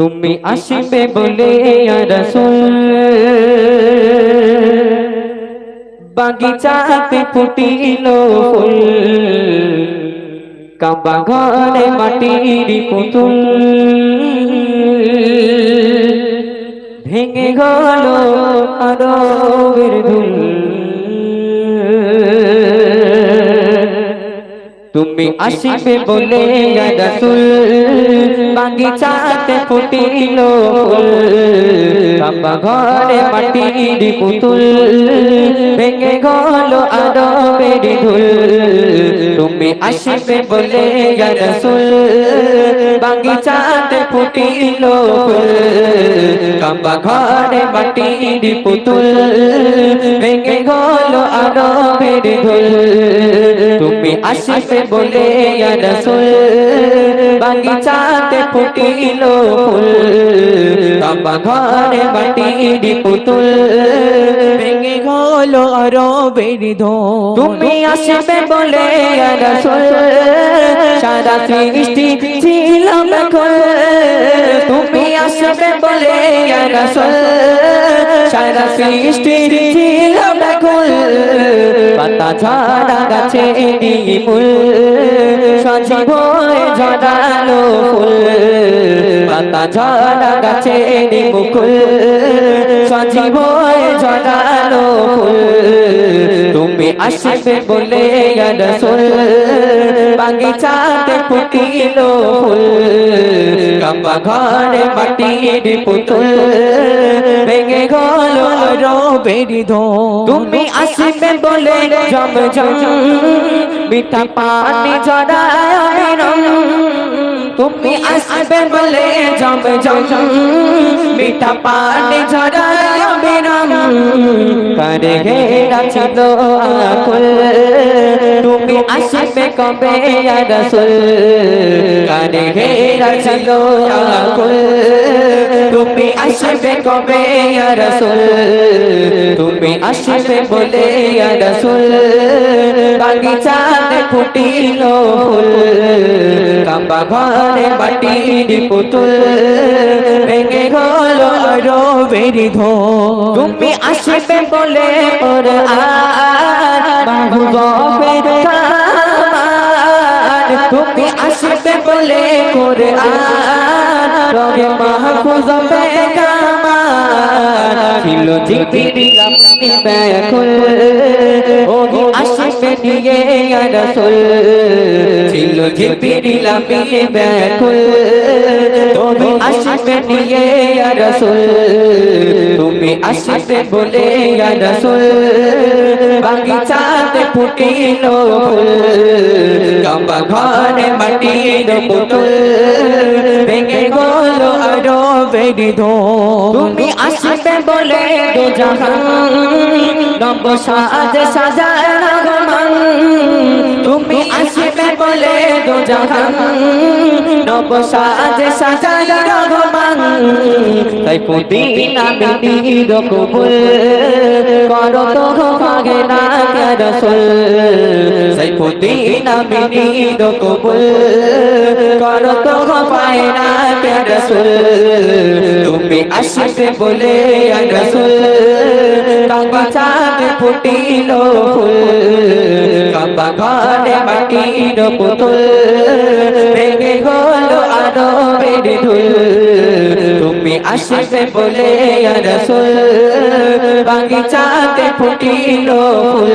তুমি আসবে বলে রসুল। বাগিচাতে ফুটিল ফুল। কাবা ঘরে মাটির পুতুল। ভেঙে গেল আরবের ধুল তুমি আসবে বলে রসুল। বাগিচাতে ফুটিল কাবা ঘরে মাটির পুতুল। ভেঙে গেল আরবের ধুল। তুমি আসবে বলে রসুল। বাগিচাতে ফুটিল কাবা ঘরে মাটির পুতুল। ভেঙে গেল আরবের ধুল। তুমি আসবে বলে রসুল, বাগিচাতে ফুটিল ফুল, কাবা ঘরে মাটির পুতুল, ভেঙে গেল আরবের ধুল তুমি আসবে বলে রসুল, সারা সৃষ্টি ছিল এখন তুমি আসবে বলে রসুল, সারা সৃষ্টি ছিল এখন পাতা ঝাড়া গাছে ফুল সজীব ঝরালো ফুল। পাতা ঝাড়া গাছে মুকুল সজীব ঝরালো ফুল। তুমি আসবে বলে রসুল, বাগিচাতে ফুটিল ফুল। কাম্বা ঘরে মাটির পুতুল ভেঙে গেল রবের ধো তুমি আসবে বলে জম জম মিঠা পানি রং। তুমি আসবে বলে জম জম মিঠা পানি ঝরায় করে ঘেরা ছিল আকুল। তুমি আসবে কবে রসুল? করে ঘেরা ছিল আকুল। তুমি আসবে কবে রসুল? তুমি আসবে বলে রসুল। বাগিচাতে ফুটিল ফুল কাম্বা ঘরে বাটির পুতুল। ভেঙে গেল রবের ধো তুমি আসবে বলে ওর গপে তুমি আসবে বলে করে রবে মাহফুজ বেগামার ছিল জিকিরি রামনি ব্যাকুল। ও আসবে নিয়ে রসুল। ছিল জিকিরি লামি ব্যাকুল। তুমি আসবে নিয়ে রসুল। তুমি বাগিচাতে ফুটিল ঘরে মাটির ভেঙে গেল বেরি ধো তুমি আসবে বলে দো জাহান। নব সাজ সাজায় রহমান তুমি আসবে বলে দো জাহান। নব সাজ সাজায় রহমান তাই পুদিন আমি নীর কবুল করো তো ভাগে না রসুল। আমি নীর কবুল, করো তো পায় না রসুল। তুমি আসবে বলে রসুল, কাবা চাঁদ ফুটিল ফুল। কাবা ঘরে মাটির পুতুল, ভেঙে গেল আরও বেড়ে ধুল। তুমি আসবে বলে রসুল বাগিচাতে ফুটিল ফুল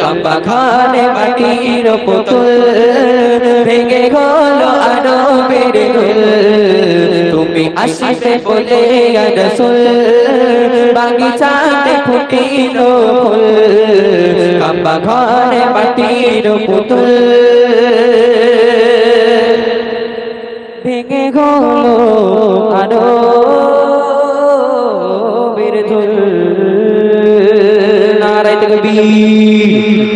কাবা ঘরে মাটির পুতুল, ভেঙে গেল আরও বেড়ে তুমি আসবে বলে রসুল, বাগিচাতে ফুটিল ফুল কাম্বা ঘরে মাটির পুতুল। ভেঙে গেল আরও নারায় বীর